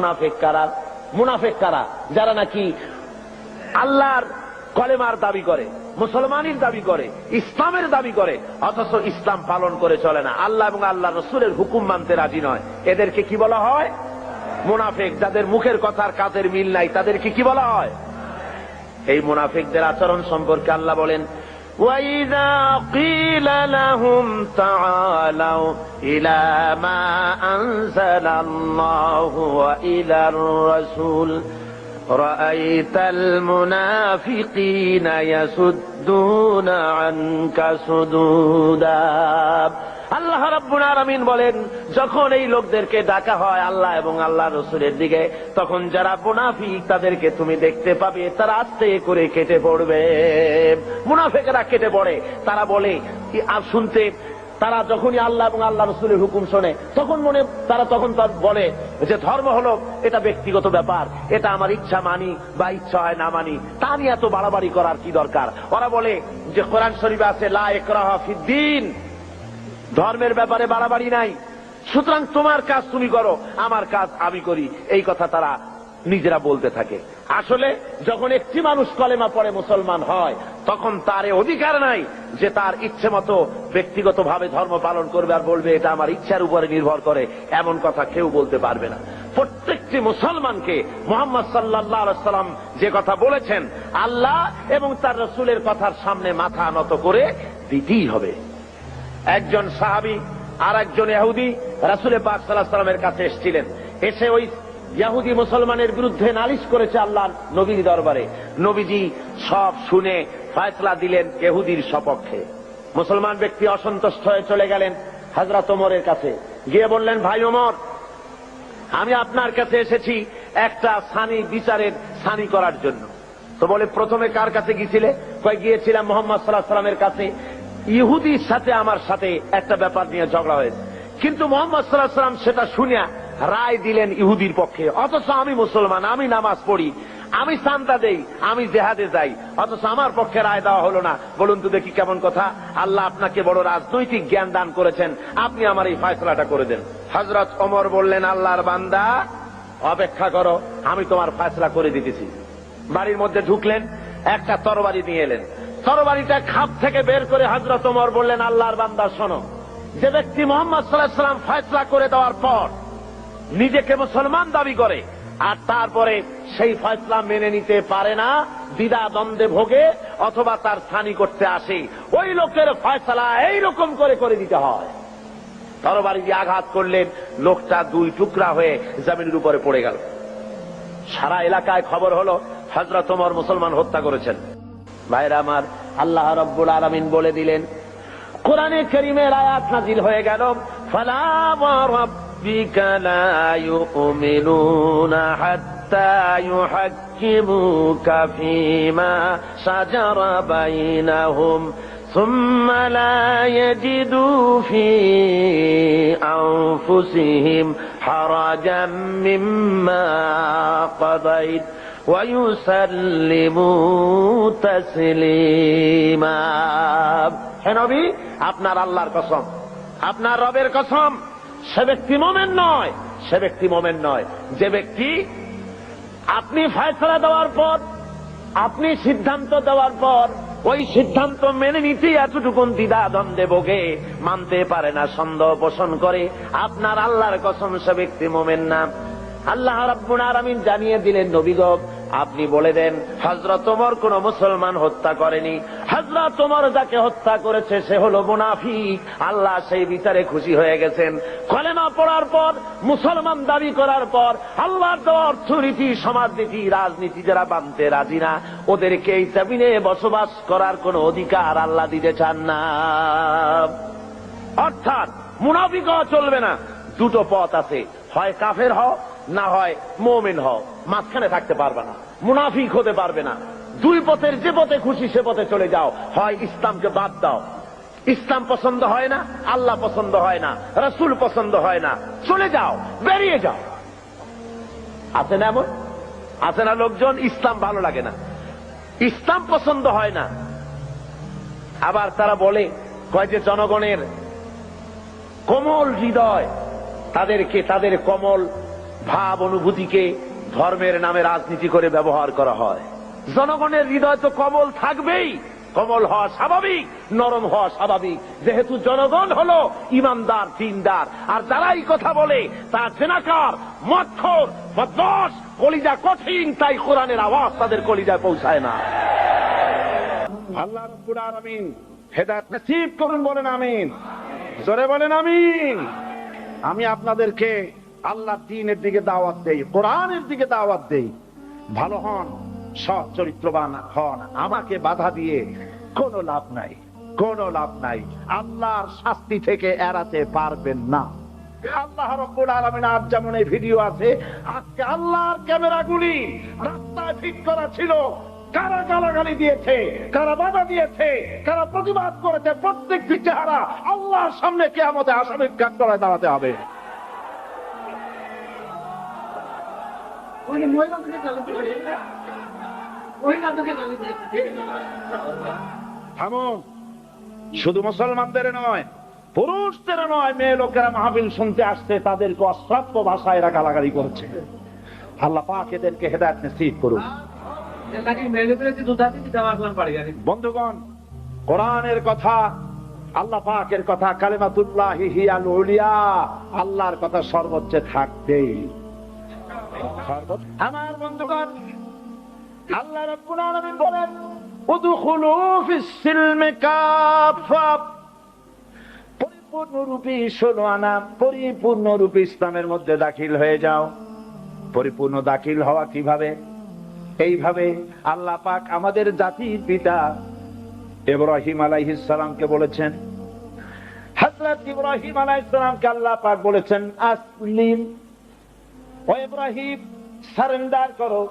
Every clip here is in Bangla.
মুনাফেক কারা? মুনাফেক কারা? যারা নাকি আল্লাহর কলেমার দাবি করে, মুসলমানের দাবি করে, ইসলামের দাবি করে, অথচ ইসলাম পালন করে চলে না। আল্লাহ এবং আল্লাহ রসুলের হুকুম মানতে রাজি নয়। এদেরকে কি বলা হয়? মুনাফেক যাদের মুখের কথার কাজের মিল নাই, তাদেরকে কি বলা হয়? এই মুনাফিকদের আচরণ সম্পর্কে আল্লাহ বলেন وَإِذَا قِيلَ لَهُمْ تَعَالَوْا إِلَى مَا أَنزَلَ اللَّهُ وَإِلَى الرَّسُولِ رَأَيْتَ الْمُنَافِقِينَ يَسُدُّونَ عَنكَ سُدُودًا. আল্লাহ রাব্বুল আলামিন বলেন, যখন এই লোকদেরকে ডাকা হয় আল্লাহ এবং আল্লাহ রসুলের দিকে, তখন যারা মুনাফিক তাদেরকে তুমি দেখতে পাবে, তারা আস্তে করে কেটে পড়বে। মুনাফেকেরা কেটে পড়ে। তারা বলে কি আর শুনতে, তারা যখনই আল্লাহ এবং আল্লাহ রসুলের হুকুম শোনে, তখন মনে, তারা তখন তার বলে যে, ধর্ম হলো, এটা ব্যক্তিগত ব্যাপার, এটা আমার ইচ্ছা মানি বা ইচ্ছা হয় না মানি, তা নিয়ে এত বাড়াবাড়ি করার কি দরকার? ওরা বলে যে, কোরআন শরীফে আছে, লা ইকরাহা ফিদ্দিন ধর্মের ব্যাপারে বাড়াবাড়ি নাই। সুতরাং তোমার কাজ তুমি করো, আমার কাজ আমি করি। এই কথা তারা নিজেরা বলতে থাকে। আসলে যখন একটি মানুষ কলেমা পড়ে মুসলমান হয়, তখন তার অধিকার নাই যে তার ইচ্ছে মতো ব্যক্তিগতভাবে ধর্ম পালন করবে আর বলবে, এটা আমার ইচ্ছার উপরে নির্ভর করে। এমন কথা কেউ বলতে পারবে না। প্রত্যেকটি মুসলমানকে মোহাম্মদ সাল্লাহ সাল্লাম যে কথা বলেছেন, আল্লাহ এবং তার রসুলের কথার সামনে মাথা নত করে দিতেই হবে। একজন সাহাবি আর একজন ইহুদি রাসুলে পাক সাল্লাহ সাল্লামের কাছে এসেছিলেন। এসে ওই ইয়াহুদি মুসলমানের বিরুদ্ধে নালিশ করেছে আল্লাহ নবীর দরবারে। নবীজি সব শুনে ফয়সলা দিলেন ইহুদির সপক্ষে। মুসলমান ব্যক্তি অসন্তুষ্ট হয়ে চলে গেলেন হজরত ওমরের কাছে। গিয়ে বললেন, ভাই ওমর, আমি আপনার কাছে এসেছি একটা সানি বিচারের সানি করার জন্য। তো বলে, প্রথমে কার কাছে গিয়েছিলে? গিয়েছিলাম মোহাম্মদ সাল্লাহ সাল্লামের কাছে। ইহুদির সাথে আমার সাথে একটা ব্যাপার নিয়ে ঝগড়া হয়েছে। কিন্তু মোহাম্মদ সাল্লাহ সাল্লাম সেটা শুনিয়া রায় দিলেন ইহুদির পক্ষে। অথচ আমি মুসলমান, আমি নামাজ পড়ি, আমি সান্তা দেই, আমি জেহাদে যাই। অথচ আমার পক্ষে রায় দেওয়া হলো না। বলুন তো দেখি কেমন কথা। আল্লাহ আপনাকে বড় রাজনৈতিক জ্ঞান দান করেছেন। আপনি আমার এই ফয়সলাটা করে দেন। হজরত অমর বললেন, আল্লাহর বান্দা, অপেক্ষা করো, আমি তোমার ফয়সলা করে দিতেছি। বাড়ির মধ্যে ঢুকলেন, একটা তরবারি নিয়ে এলেন। তরবারিটা খাপ থেকে বের করে হজরত ওমর বললেন, আল্লাহর বান্দা, শোনো। যে ব্যক্তি মোহাম্মদ সাল্লাহ সাল্লাম ফয়সলা করে দেওয়ার পর নিজেকে মুসলমান দাবি করে, আর তারপরে সেই ফয়সলা মেনে নিতে পারে না দ্বিধা দ্বন্দ্বে ভোগে অথবা তার স্থানী করতে আসে, ওই লোকের ফয়সলা এইরকম করে করে দিতে হয়। তরবারি দিয়ে আঘাত করলেন, লোকটা দুই টুকরা হয়ে জমিনের উপরে পড়ে গেল। সারা এলাকায় খবর হলো হজরত ওমর মুসলমান হত্যা করেছেন। ভাইরা আমার আল্লাহ রব্বুল আলমিন বলে দিলেন কোরআনে করিমের আয়াত নাজিল হয়ে গেল ফালা ربك لا يؤمنون حتى يحكموك فيما شجر بينهم ثم لا يجدوا في أنفسهم حرجا مما قضيت হেনবি আপনার আল্লাহর কসম, আপনার রবের কসম, সে ব্যক্তি মোমেন নয়, সে ব্যক্তি মোমেন নয়। যে ব্যক্তি আপনি ফয়সলা দেওয়ার পর, আপনি সিদ্ধান্ত দেওয়ার পর, ওই সিদ্ধান্ত মেনে নিতে এতটুকু দ্বিধা দ্বন্দ্বে বোগে মানতে পারে না, সন্দেহ পোষণ করে। আপনার আল্লাহর কসম, সে ব্যক্তি মোমেন না। আল্লাহ রাব্বুল আলামিন জানিয়ে দিলেন নবীগ আপনি বলে দেন হজরত ওমর কোন মুসলমান হত্যা করেনি। হজরত ওমর যাকে হত্যা করেছে, সে হলো মুনাফিক। আল্লাহ সেই বিচারে খুশি হয়ে গেছেন। কলেমা পড়ার পর, মুসলমান দাবি করার পর আল্লাহ দেওয়া অর্থনীতি, সমাজনীতি, রাজনীতি যারা মানতে রাজি না, ওদেরকে এই জমিনে বসবাস করার কোন অধিকার আল্লাহ দিতে চান না। অর্থাৎ মুনাফিক চলবে না। দুটো পথ আছে। হয় কাফের হও না হয় মোমেন হও, মাঝখানে থাকতে পারবে না, মুনাফিক হতে পারবে না। দুই পথের যে পথে খুশি সে পথে চলে যাও। হয় ইসলামকে বাদ দাও। ইসলাম পছন্দ হয় না, আল্লাহ পছন্দ হয় না, রসুল পছন্দ হয় না। চলে যাও, বেরিয়ে যাও। আছে না এমন? আছে না লোকজন? ইসলাম ভালো লাগে না। ইসলাম পছন্দ হয় না। আবার তারা বলে, কয় যে জনগণের কোমল হৃদয়, তাদেরকে তাদের কমল ভাব অনুভূতিকে ধর্মের নামে রাজনীতি করে ব্যবহার করা হয়। জনগণের হৃদয় তো কমল থাকবেই। কমল হওয়া স্বাভাবিক, নরম হওয়া স্বাভাবিক। যেহেতু জনগণ হলো ইমানদার, দিনদার। আর যারা এই কথা বলে, তারা জেনাকার, মৎখর বদমাস কলিজা কঠিন, তাই কোরআনের আওয়াজ তাদের কলিজায় পৌঁছায় না। আল্লাহ রব্বুল আলামিন হেদায়েত নসিব করুন, বলেন আমিন। জোরে বলেন আমিন। আমি আপনাদেরকে আল্লাহ দিনের দিকে দাওয়াত দেই, কোরআনের দিকে দাওয়াত দেই। ভালো হন, সৎ চরিত্রবান হন, আমাকে বাধা দিয়ে কোনো লাভ নাই, কোনো লাভ নাই। আল্লাহর শাস্তি থেকে এড়াতে পারবেন না। আল্লাহ রব্বুল আলামিন আজ যেমন এই ভিডিও আছে, আজকে আল্লাহর ক্যামেরাগুলি রাস্তায় ফিট করা ছিল। কারা গালাগালি দিয়েছে, কারা বাধা দিয়েছে, কারা প্রতিবাদ করেছে, প্রত্যেকটি চেহারা আল্লাহর সামনে কে আমাদের আসামির কাজ করায় দাঁড়াতে হবে। ওই মহিলাদেরকে চালু করে মহিলাদেরকে চালু করে থামুন শুধু মুসলমানদের নয় পুরুষদের নয় মেয়ে লোকেরা মাহফিল শুনতে আসছে তাদেরকে অশ্রাব্য ভাষায় এরা গালাগালি করছে। আল্লাহ পাক এদেরকে হেদায়ত নসিব করুন বন্ধুগণ কোরআনের কথা আল্লাহ পাকের কথা কালেমাতুল্লাহ আল্লাহর কথা সর্বোচ্চ থাকতেই। আমার বন্ধুগণ, আল্লাহ রাব্বুল আলামিন বলেন, উদখুলু ফিস সিলমি ষোলো আনা ইসলামের মধ্যে দাখিল হয়ে যাও। পরিপূর্ণ দাখিল হওয়া কীভাবে? এইভাবে আল্লাহ পাক আমাদের জাতির পিতা ইব্রাহিম আলাইহিস সালামকে বলেছেন, হযরত ইব্রাহিম আলাইহিস আল্লাহ পাক বলেছেন, আসলিম সারেন্ডার করো।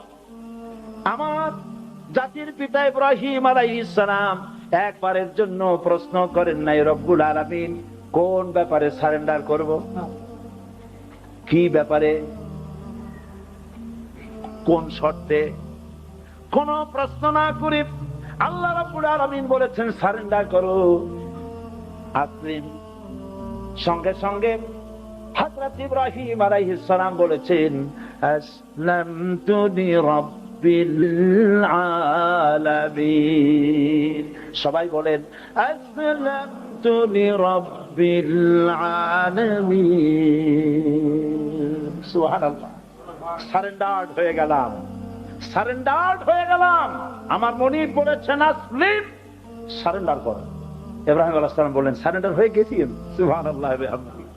আমার জাতির পিতা ইব্রাহিম আলাইহিস সালাম একবারের জন্য প্রশ্ন করেন নাই, রব্বুল আলামিন, কোন ব্যাপারে সারেন্ডার করব? কি ব্যাপারে? কোন শর্তে? কোন প্রশ্ন না করে আল্লাহ রাব্বুল আলামিন বলেছেন, সারেন্ডার করো। আসলিম সঙ্গে সঙ্গে হযরত ইব্রাহিম আলাইহিস সালাম বলেছেন আসলামতু আলামিন। সবাই বলেন আসলামতু আলামিন। সারেন্ডার্ড হয়ে গেলাম। সারেন্ডার্ড হয়ে গেলাম। আমার মনি বলেছেন, আসলিম। সারেন্ডার কর। ইব্রাহিম আলাইহিস সালাম বললেন, সারেন্ডার হয়ে গেছি সুবহানাল্লাহ, বিহামদিহি।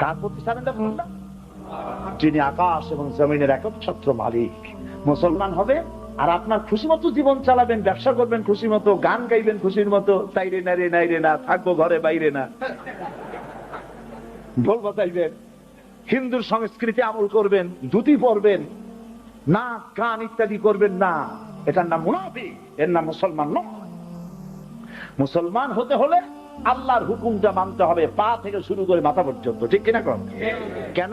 কার প্রতি সারেন্ডার করলাম যিনি আকাশ এবং জমিনের একচ্ছত্র মালিক। মুসলমান হবে আর আপনার খুশি মতো জীবন চালাবেন, ব্যবসা করবেন, খুশি মতো গান গাইবেন, খুশির মতো, তাই রে না রে, নাই রে না, থাকব ঘরে বাইরে না। বলব তাইবেন হিন্দুর সংস্কৃতি আমল করবেন, ধুতি পরবেন না গান ইত্যাদি করবেন না। এটার নাম মুনাফিক, এর নাম মুসলমান নয়। মুসলমান হতে হলে আল্লাহর হুকুমটা মানতে হবে, পা থেকে শুরু করে মাথা পর্যন্ত, ঠিক কিনা কর কেন?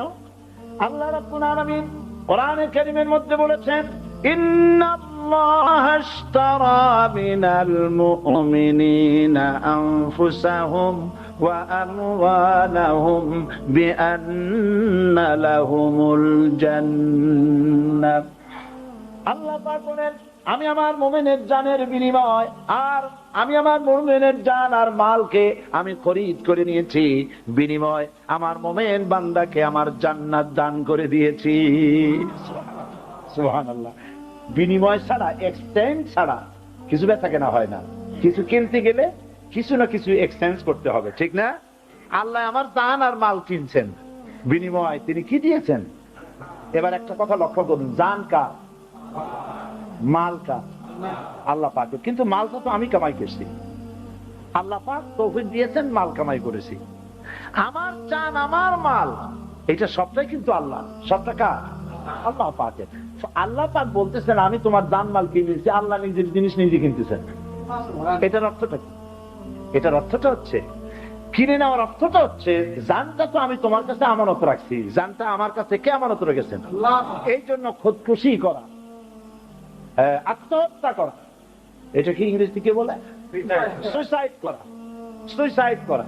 আল্লাহ রাব্বুল মধ্যে বলেছেন আল্লাহ আমি আমার মোমেনের জানের বিনিময়, আর আমি আমার মোমেনের জান আর মালকে আমি খরিদ করে নিয়েছি। বিনিময়, আমার মোমেন বান্দাকে আমার জান্নাত দান করে দিয়েছি। বিনিময় ছাড়া এক্সচেঞ্জ ছাড়া কিছু বেচা কেনা হয় না। কিছু কিনতে গেলে কিছু না কিছু এক্সচেঞ্জ করতে হবে, ঠিক না? আল্লাহ আমার জান আর মাল কিনছেন। বিনিময় তিনি কি দিয়েছেন? এবার একটা কথা লক্ষ্য করুন, জান কার? মাল কার আল্লাহ পাক কিন্তু মালটা তো আমি কামাই করছি। আল্লাহ পাক তৌফিক দিয়েছেন মাল কামাই করেছি। আমার চান আমার মাল এটা সবটাই কিন্তু আল্লাহ। সবটা কার? আল্লাহ পাকের। আল্লাহ পাক বলতেছেন আমি তোমার দান মাল কিনেছি আল্লাহ নিজের জিনিস নিজে কিনতেছেন। এটার অর্থটা কি? এটার অর্থটা হচ্ছে কিনে নেওয়ার অর্থটা হচ্ছে জানটা তো আমি তোমার কাছে আমানত রাখছি। জানটা আমার কাছে কে আমানত রেখেছেন? এই জন্য খোদকুশি করা। আত্মহত্যা করা। এটা কি ইংরেজি কে বলে? সুইসাইড করা। সুইসাইড করা।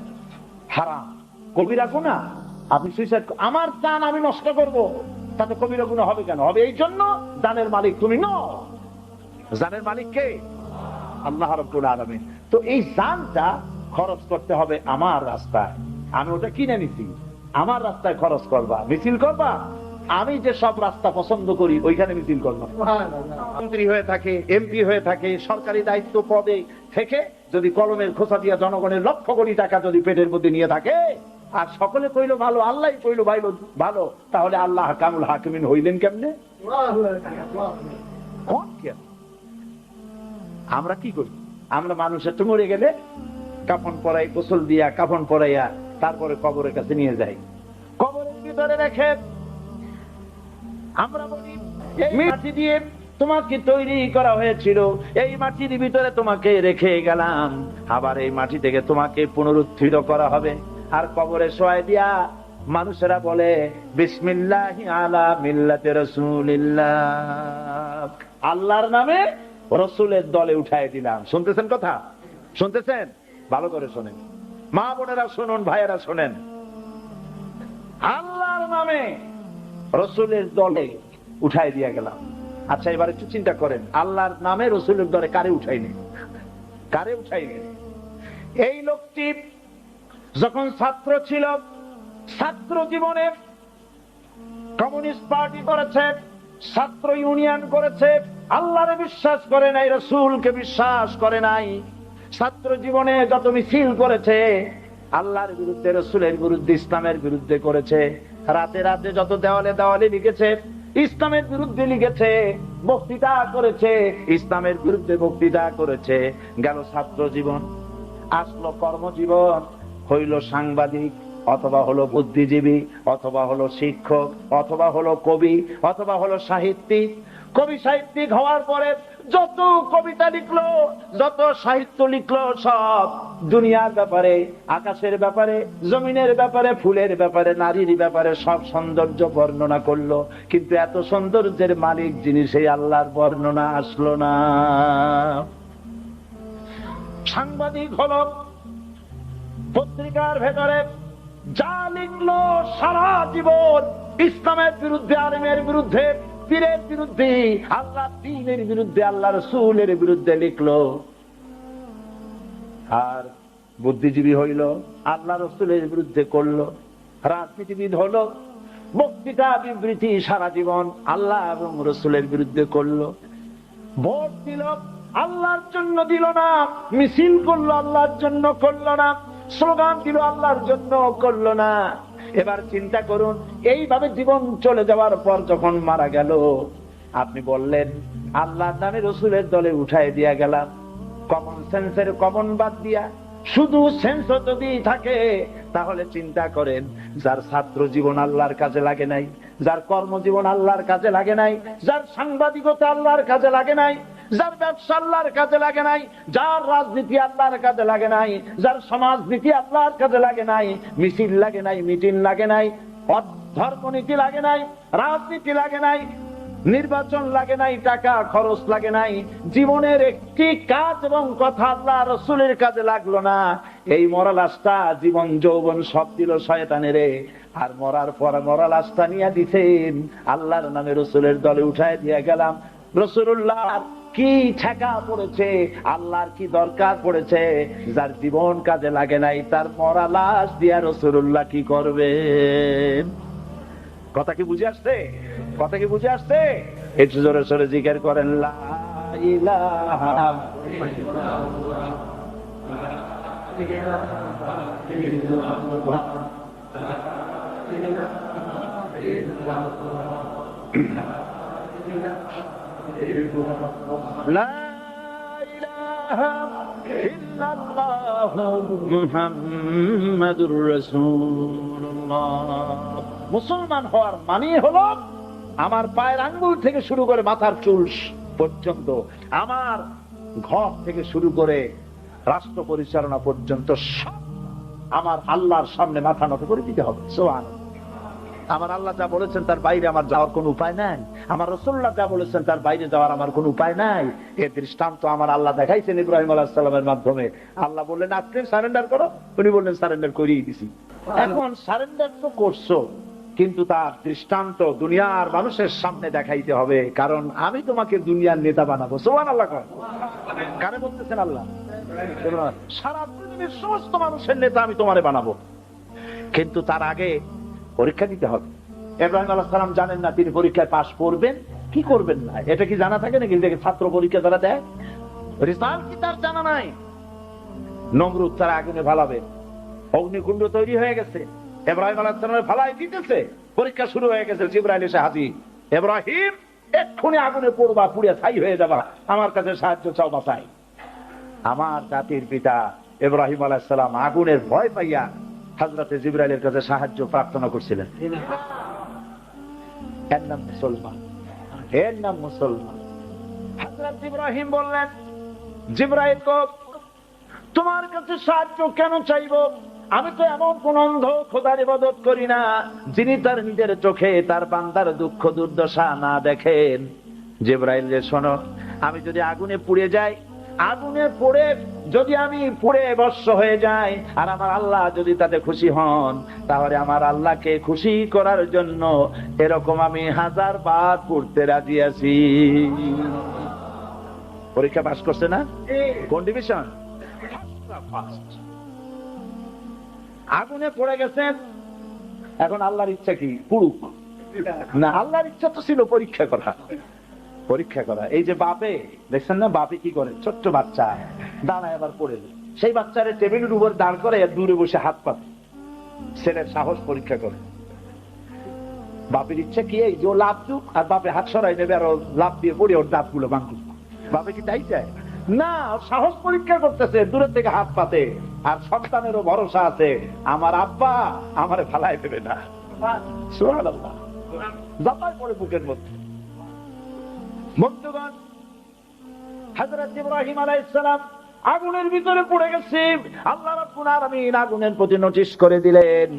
হারাম। কবিরা গুণা আপনি সুইসাইড আমার দান আমি নষ্ট করব। তাতে কবিরা গুণ হবে কেন? হবে এই জন্য দানের মালিক তুমি ন জানের মালিক কে? আল্লাহ রব্বুল তো এই জানটা খরচ করতে হবে আমার রাস্তায়। আমি ওটা কিনে নিছি। আমার রাস্তায় খরচ করবা। মিছিল করবা। আমি যে সব রাস্তা পছন্দ করি, ওইখানে মিছিল করবা। মন্ত্রী হয়ে থাকে এমপি হয়ে থাকে, সরকারি দায়িত্ব পদে থেকে যদি কলমের খোসা দিয়া জনগণের লক্ষ কোটি টাকা যদি পেটের মধ্যে নিয়ে থাকে, আর সকলে কইলো ভালো, আল্লাহ কইলো ভাইলো ভালো, তাহলে আল্লাহ কামুল হাকিমিন হইলেন কেমনে? আমরা কি করি? আমরা মানুষের তো মরে গেলে কাফন পরাই, গোসল দিয়া, কাফন পরাইয়া, তারপরে কবরের কাছে নিয়ে যাই। কবরের ভিতরে রেখে আমরা বলি এই মাটি দিয়ে তোমাকে তৈরি করা হয়েছিল। এই মাটির ভিতরে তোমাকে রেখে গেলাম। আবার এই মাটি থেকে তোমাকে পুনরুত্থিত করা হবে। আর কবরে শোয়াই দিয়া মানুষেরা বলে বিসমিল্লাহি আলা মিল্লাতে রসুলিল্লাহ। আল্লাহর নামে রসুলের দলে উঠাই দিলাম। শুনতেছেন কথা? শুনতেছেন? ভালো করে শোনেন। মা বোনেরা শুনুন ভাইয়েরা শোনেন। আল্লাহর নামে রসুলের দলে উঠাই দিয়া গেলাম। আচ্ছা এবার একটু চিন্তা করেন, আল্লাহর নামে রসুলের দলে কারে উঠাইনি কারে উঠাইনি এই লোকটি যখন ছাত্র ছিল, ছাত্র জীবনে কমিউনিস্ট পার্টি করেছে, ছাত্র ইউনিয়ন করেছে, আল্লাহরে বিশ্বাস করে নাই, রসুলকে বিশ্বাস করে নাই। ছাত্র জীবনে যত মিছিল করেছে, আল্লাহর বিরুদ্ধে, রসুলের বিরুদ্ধে, ইসলামের বিরুদ্ধে করেছে। রাতে রাতে যত দেওয়ালে দেওয়ালে লিখেছে, ইসলামের বিরুদ্ধে লিখেছে, বক্তৃতা করেছে, ইসলামের বিরুদ্ধে বক্তৃতা করেছে। গেল ছাত্র জীবন, আসলো কর্মজীবন, হইল সাংবাদিক, অথবা হলো বুদ্ধিজীবী, অথবা হলো শিক্ষক, অথবা হলো কবি, অথবা হলো সাহিত্যিক। কবি সাহিত্যিক হওয়ার পরে যত কবিতা লিখলো, যত সাহিত্য লিখলো, সব দুনিয়ার ব্যাপারে, আকাশের ব্যাপারে, জমিনের ব্যাপারে, ফুলের ব্যাপারে, নারীর ব্যাপারে সব সৌন্দর্য বর্ণনা করল। কিন্তু এত সৌন্দর্যের মালিক যিনি সেই আল্লাহর বর্ণনা আসলো না। সাংবাদিক হল পত্রিকার ভেতরে যা লিখলো সারা জীবন ইসলামের বিরুদ্ধে, আলেমের বিরুদ্ধে পীরের বিরুদ্ধে, আল্লাহ দিনের বিরুদ্ধে, আল্লাহ রসুলের বিরুদ্ধে লিখলো। আর বুদ্ধিজীবী হইল, আল্লাহ রসুলের বিরুদ্ধে করল। রাজনীতিবিদ হলো বক্তৃতা বিবৃতি সারা জীবন আল্লাহ এবং রসুলের বিরুদ্ধে করল। ভোট দিল, আল্লাহর জন্য দিল না, মিছিল করল, আল্লাহর জন্য করল না, স্লোগান দিল, আল্লাহর জন্য করল না। এবার চিন্তা করুন, এইভাবে জীবন চলে যাওয়ার পর যখন মারা গেল, আপনি বললেন আল্লাহ নামে রসুলের দলে উঠাই দিয়া গেলাম কমন সেন্সের কমন বাদ দিয়া। শুধু সেন্স যদি থাকে, তাহলে চিন্তা করেন, যার ছাত্র জীবন আল্লাহর কাজে লাগে নাই, যার কর্মজীবন আল্লাহর কাজে লাগে নাই, যার সাংবাদিকতা আল্লাহর কাজে লাগে নাই যার ব্যবসা আল্লাহর কাজে লাগে নাই, যার রাজনীতি আল্লাহর কাজে লাগে নাই, যার সমাজনীতি আল্লাহর কাজে লাগে নাই, মিছিল লাগে নাই, মিটিং লাগে নাই ধর্মনীতি লাগে নাই, রাজনীতি লাগে নাই, নির্বাচন লাগে নাই, টাকা খরচ লাগে নাই, জীবনের একটি কাজ এবং কথা আল্লাহ রসুলের কাজে লাগল না। এই মরা লাশটা জীবন যৌবন সব দিল শয়তানের আর মরার পর মরা লাশটা নিয়ে দিতেন আল্লাহর নামে রসুলের দলে উঠায় দিয়ে গেলাম। রসুল্লাহ কি ঠেকা পড়েছে? আল্লাহর কি দরকার পড়েছে? যার জীবন কাজে লাগে নাই, তার মরা লাশ দিয়া রসুল্লাহ কি করবে? কথা কি বুঝে আসছে? কথা কি বুঝে আসছে? একটু জোরে সরে জিজ্ঞের করেন লা ইলাহা লা ইলাহা ইল্লাল্লাহ মুহাম্মাদুর রাসূলুল্লাহ। মুসলমান হওয়ার মানে হলো আমার পায়ের আঙ্গুল থেকে শুরু করে মাথার চুল পর্যন্ত, আমার ঘর থেকে শুরু করে রাষ্ট্র পরিচালনা পর্যন্ত সব আমার আল্লাহর সামনে মাথা নত করে দিতে হবে। সোহান আমার আল্লাহ যা বলেছেন তার বাইরে আমার যাওয়ার কোন উপায় নাই। আমার রসুল্লাহ যা বলেছেন তার বাইরে যাওয়ার আমার কোন উপায় নাই। এ দৃষ্টান্ত আমার আল্লাহ দেখাইছেন ইব্রাহিম আলাহ সাল্লামের মাধ্যমে। আল্লাহ বললেন আপনি সারেন্ডার করো। উনি বললেন সারেন্ডার করিয়ে দিছি। এখন সারেন্ডার তো করছ কিন্তু তার দৃষ্টান্ত দুনিয়ার মানুষের সামনে দেখাইতে হবে কারণ আমি তোমাকে দুনিয়ার নেতা বানাবো। সোহান আল্লাহ কারে বলতেছেন আল্লাহ? সারা পৃথিবীর সমস্ত মানুষের নেতা আমি তোমারে বানাবো। কিন্তু তার আগে পরীক্ষা দিতে হবে। ইব্রাহিম আলাহ সালাম জানেন না তিনি পরীক্ষায় পাশ করবেন, কি করবেন না? এটা কি জানা থাকে নাকি? দেখে ছাত্র পরীক্ষা তারা দেয় রেজাল্ট কি তার জানা নাই? নমরুদ তারা আগুনে ভালাবে অগ্নিকুণ্ড তৈরি হয়ে গেছে। এব্রাহিম আলাহ সালামের ভালাই দিতেছে। পরীক্ষা শুরু হয়ে গেছে, জিব্রাইল এসে হাজির। এব্রাহিম এক্ষুনি আগুনে পড়বা পুড়িয়া ছাই হয়ে যাবা। আমার কাছে সাহায্য চাও বাসাই আমার জাতির পিতা ইব্রাহিম আলাইসালাম আগুনের ভয় পাইয়া হাজরাতে জিব্রাইলের কাছে সাহায্য প্রার্থনা করছিলেন। এর নাম মুসলমান। এর নাম মুসলমান। হাজরত ইব্রাহিম বললেন, জিব্রাইল তোমার কাছে সাহায্য কেন চাইব? আমি তো এমন কোন অন্ধ খোদার ইবাদত করি না, যিনি তার নিজের চোখে তার বান্দার দুঃখ দুর্দশা না দেখেন। জিব্রাইল যে, শোনো, আমি যদি আগুনে পুড়ে যাই আগুনে পড়ে যদি আমি পুড়ে বর্ষ হয়ে যাই আর আমার আল্লাহ যদি তাতে খুশি হন তাহলে আমার আল্লাহকে খুশি করার জন্য এরকম আমি হাজার বার পড়তে রাজি আছি। পরীক্ষা পাশ করছে না? কোন ডিভিশন আগুনে পড়ে গেছেন এখন আল্লাহর ইচ্ছা কি? পুরুক না আল্লাহর ইচ্ছা তো ছিল পরীক্ষা করা। পরীক্ষা করা। এই যে বাপে, দেখছেন না? বাপে কি করে? ছোট্ট বাচ্চা। দাঁড়ায় আবার পড়ে সেই বাচ্চারে টেবিলের উপর দাঁড় করে দূরে বসে হাত পাতে। ছেলের সাহস পরীক্ষা করে। বাপের ইচ্ছা কি এই যে লাভ দুক আর বাপে হাত সরাই নেবে আর লাভ দিয়ে পড়ে ওর দাঁতগুলো ভাঙুক। বাপে কি তাই চায়? না সাহস পরীক্ষা করতেছে, দূরের থেকে হাত পাতে। আর সন্তানেরও ভরসা আছে, আমার আব্বা আমারে ফালাই দেবে না। জাপায় পড়ে বুকের মধ্যে। বন্ধুগণ, হযরত ইব্রাহিম আলাইহিস সালাম আগুনের ভিতরে পড়ে গেছে। আল্লাহ রাব্বুল আলামিন আগুনের প্রতি নোটিশ করে দিলেন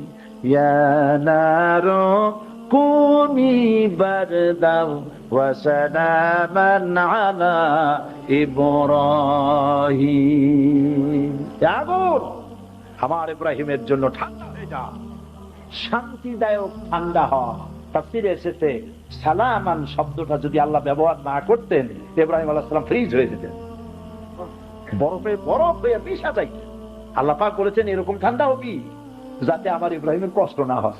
আমার ইব্রাহিমের জন্য ঠান্ডা হয়ে যা শান্তিদায়ক ঠান্ডা হওয়া। তাফসিরে এসেছে, সালামান শব্দটা যদি আল্লাহ ব্যবহার না করতেন, ইব্রাহিম আলাহ সালাম ফ্রিজ হয়ে যেতেন। বরফে, বরফ হয়ে মিশা যাই আল্লাহ পাক বলেছেন, এরকম ঠান্ডা কি? যাতে আমার ইব্রাহিমের কষ্ট না হয়।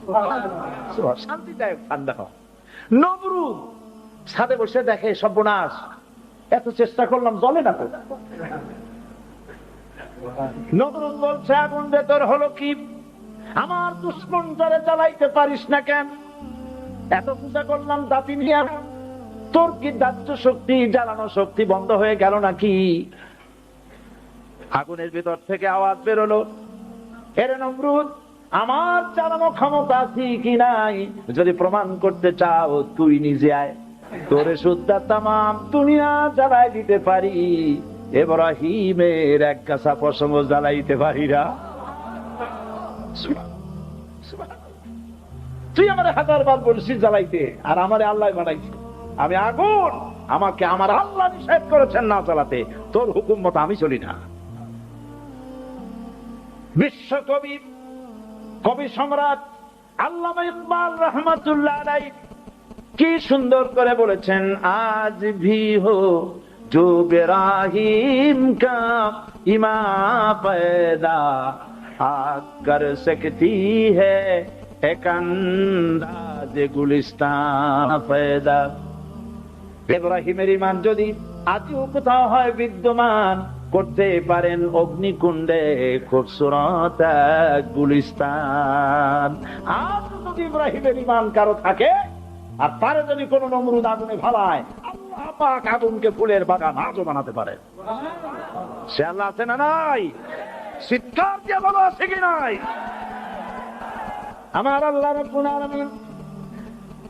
শান্তিদায়ক ঠান্ডা হয় নবরু, ছাদে বসে দেখে সর্বনাশ। এত চেষ্টা করলাম জলে না তো? নবরুদ বলছে, আগুন ভেতর হলো কি? আমার দুশ্মন যারে জ্বালাইতে পারিস না কেন? এত পূজা করলাম দাঁতি নিয়ে তোর কি দাহ্য শক্তি, জ্বালানো শক্তি বন্ধ হয়ে গেল নাকি? আগুনের ভিতর থেকে আওয়াজ বেরোলো। এর নমরুদ, আমার চালানো ক্ষমতা আছে কি নাই? যদি প্রমাণ করতে চাও, তুই নিজে আয়। তোরে শুদ্ধা তামাম দুনিয়া জ্বালাই দিতে পারি। এব্রাহিমের এক কাছা প্রসঙ্গ জ্বালাইতে পারি না। তুই আমার হাজার বার বলছিস জ্বালাইতে আর আমারে আল্লাহ বানাইছে আমি আগুন আমাকে আমার আল্লাহ নিষেধ করেছেন না জ্বালাতে তোর হুকুম মতো আমি চলি না বিশ্বকবি কবি সম্রাট আল্লামা ইকবাল রহমতুল্লাহ আলাই কি সুন্দর করে বলেছেন আজ ভি হো जो बेराहिम का इमा पैदा आकर सकती है একান্দাজ গুলিস্তান ইব্রাহিমের ইমান যদি আজও কোথাও হয় বিদ্যমান, করতে পারেন অগ্নিকুণ্ডে খুবসুরত গুলিস্তান। আর যদি ইব্রাহিমের ইমান কারও থাকে, আর তারে যদি কোন নমরুদ আগুনে ভালায় পাক আগুনকে ফুলের বাগান আজও বানাতে পারে। সে আল্লাহ আছে না নাই? চিৎকার আছে কি নাই? আমার আল্লাহ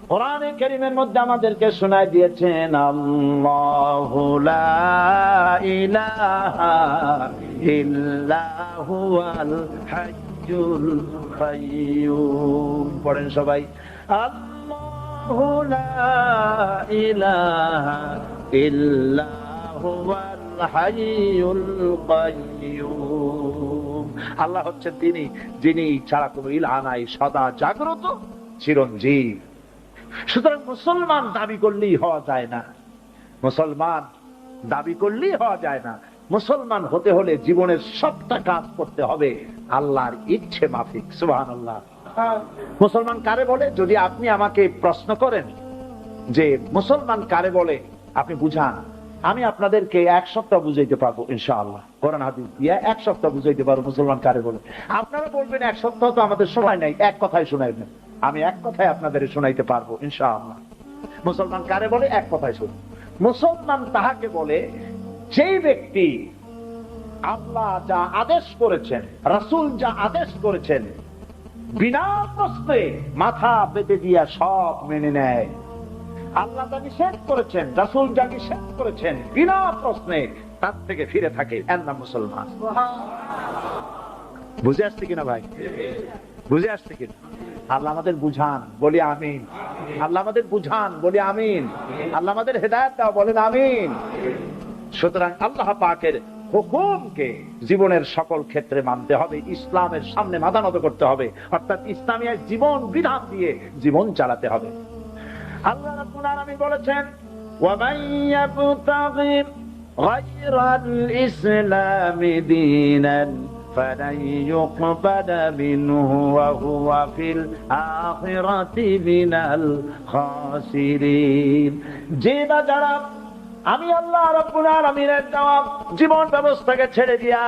কোরআনে কারীমের মধ্যে আমাদেরকে শোনায় দিয়েছেন ইলাহা পড়েন সবাই, আল্লাহু লা হাইয়ুল কাইয়্যুম আল্লাহ হচ্ছেন তিনি, যিনি ছাড়া কোনো ইলাহ নাই, সদা জাগ্রত, চিরঞ্জীব। সুতরাং মুসলমান দাবি করলেই হওয়া যায় না। মুসলমান দাবি করলেই হওয়া যায় না। মুসলমান হতে হলে জীবনের সবটা কাজ করতে হবে, আল্লাহর ইচ্ছে মাফিক সুবাহান আল্লাহ মুসলমান কারে বলে? যদি আপনি আমাকে প্রশ্ন করেন যে মুসলমান কারে বলে, আপনি বুঝান। আমি আপনাদেরকে এক সপ্তাহ বুঝাইতে পারব, ইনশাআল্লাহ। কোরআন, হাদিস দিয়ে এক সপ্তাহ বুঝাইতে পারব, মুসলমান কারে বলে। আপনারা বলবেন এক সপ্তাহ তো আমাদের সময় নাই, এক কথায় শোনাইবেন। আমি এক কথায় আপনাদের শোনাইতে পারব, ইনশাআল্লাহ। মুসলমান কারে বলে? এক কথায় শুন মুসলমান তাহাকে বলে, যেই ব্যক্তি আল্লাহ যা আদেশ করেছেন, রাসূল যা আদেশ করেছেন, বিনা প্রশ্নে মাথা পেতে দিয়া সব মেনে নেয় আল্লাহ যা নিষেধ করেছেন রাসূল যা নিষেধ করেছেন বিনা প্রশ্নে তার থেকে ফিরে থাকে নাম মুসলমান। বুঝে আসছে কিনা ভাই? বুঝে আসছে কিনা? আল্লাহ আমাদের বুঝান বলি আমিন। আল্লাহ আমাদের বুঝান বলি আমিন। আল্লাহ আমাদের হেদায়ত দাও বলেন আমিন। সুতরাং আল্লাহ পাকের হুকুমকে জীবনের সকল ক্ষেত্রে মানতে হবে ইসলামের সামনে মাথা নত করতে হবে অর্থাৎ ইসলামী এক জীবন বিধান দিয়ে জীবন চালাতে হবে। আল্লাহ রাব্বুল আলামিন বলেছেন ওয়ামান ইয়াবতাগি গায়রাল ইসলামি দীনান فلن يقبل منه وهو في الآخرة من الخاسرين যে বা যারা আমি আল্লাহ রব্বুল আলামিনের দেওয়া জীবন ব্যবস্থাকে ছেড়ে দিয়া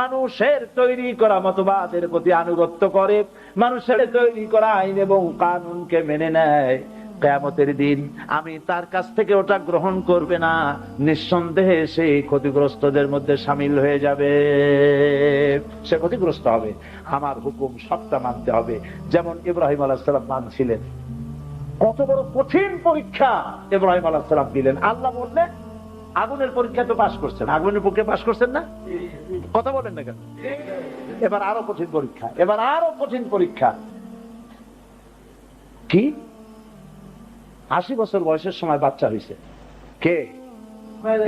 মানুষের তৈরি করা মতবাদের প্রতি আনুগত্য করে মানুষের তৈরি করা আইন এবং কানুনকে মেনে নেয় কেয়ামতের দিন আমি তার কাছ থেকে ওটা গ্রহণ করবে না। নিঃসন্দেহে সে ক্ষতিগ্রস্তদের মধ্যে সামিল হয়ে যাবে। সে ক্ষতিগ্রস্ত হবে। আমার হুকুম সবটা মানতে হবে। যেমন ইব্রাহিম আলাহিসাল্লাম মানছিলেন। কত বড় কঠিন পরীক্ষা ইব্রাহিম আলাহ সালাম দিলেন। আল্লাহ বললেন, আগুনের পরীক্ষা তো পাশ করছেন। আগুনের পরীক্ষা পাশ করছেন না? কথা বলেন না কেন? এবার আরও কঠিন পরীক্ষা, এবার আরও কঠিন পরীক্ষা। কি? আশি বছর বয়সের সময় বাচ্চা হয়েছে কে?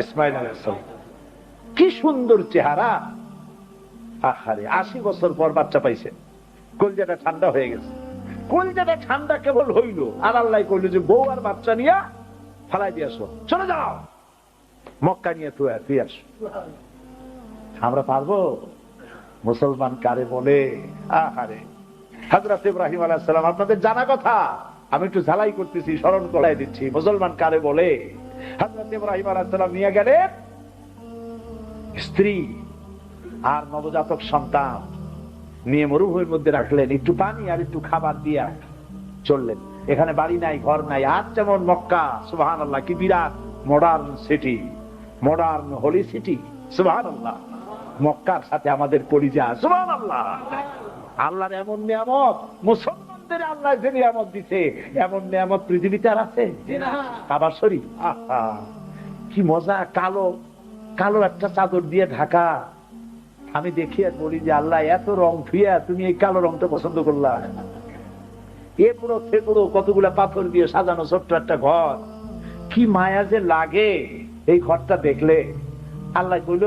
ইসমাইল আলাইহিসসালাম কি সুন্দর চেহারা। আহারে আশি বছর পর বাচ্চা পাইছে। কলজাটা ঠান্ডা হয়ে গেছে। কলজাটা ঠান্ডা কেবল হইল। আর আল্লাহ কইল যে বউ আর বাচ্চা নিয়া ফালাই দিয়ে আসো। চলে যাও। মক্কা নিয়ে তুই তুই আস। আমরা পারব? মুসলমান কারে বলে? আহারে। হাজরত ইব্রাহিম আলাইসালাম আপনাদের জানা কথা। আমি একটু ঝালাই করতেছি, স্মরণ করাই দিচ্ছি। মুসলমান কারে বলে? হাজরত ইব্রাহিম আলাইসালাম নিয়ে গেলেন। স্ত্রী আর নবজাতক সন্তান নিয়ে মরুভূমির মধ্যে রাখলেন। একটু পানি আর একটু খাবার দিয়া চললেন। এখানে বাড়ি নাই, ঘর নাই। আর যেমন মক্কা সুবাহান আল্লাহ কি বিরাট modern city modern holy city সুবাহান আল্লাহ মক্কার সাথে আমাদের পরিচয় সুবাহান আল্লাহ আল্লাহর এমন নিয়ামত মুসলমানদের আল্লাহ যে নিয়ামত দিছে এমন নিয়ামত পৃথিবীতে আর আছে? কাবার শরীফ? আহা কি মজা কালো কালো একটা চাদর দিয়ে ঢাকা। আমি দেখি আর বলি যে আল্লাহ এত রং ধুইয়া তুমি এই কালো রংটা পছন্দ করলা। এ পুরো থেপুরো কতগুলা পাথর দিয়ে সাজানো ছোট্ট একটা ঘর। কি মায়া যে লাগে এই ঘরটা দেখলে। আল্লাহ কইল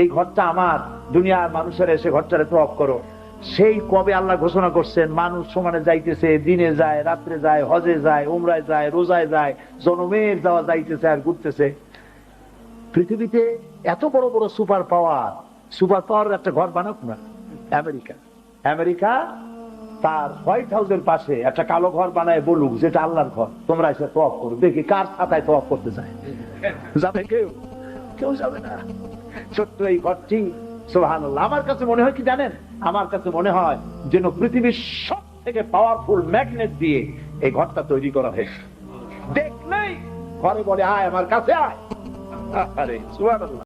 এই ঘরটা আমার দুনিয়ার মানুষের এসে ঘরটারে অফ করো। সেই কবে আল্লাহ ঘোষণা করছেন, মানুষ সমানে যাইতেছে, দিনে যায়, রাত্রে যায়, হজে যায়, উমরায় যায়, রোজায় যায়, জনমের যাওয়া যাইতেছে আর ঘুরতেছে। পৃথিবীতে এত বড় বড় সুপার পাওয়ার সুপার পাওয়ার একটা ঘর বানাক না, আমেরিকা। আমেরিকা তার হোয়াইট হাউসের পাশে একটা কালো ঘর বানায় বলুক, যেটা আল্লাহর ঘর। তোমরা এসে তফ করো, দেখি কার ছাতায় তফ করতে চায়। যাবে কেউ? কেউ যাবে না। ছোট্ট এই ঘরটি আমার কাছে মনে হয় কি জানেন? আমার কাছে মনে হয় যেন পৃথিবীর সব থেকে পাওয়ারফুল ম্যাগনেট দিয়ে এই ঘরটা তৈরি করা হয়েছে। দেখলেই ঘরে বলে, আয়, আমার কাছে আয়। আরে, সুবহানাল্লাহ।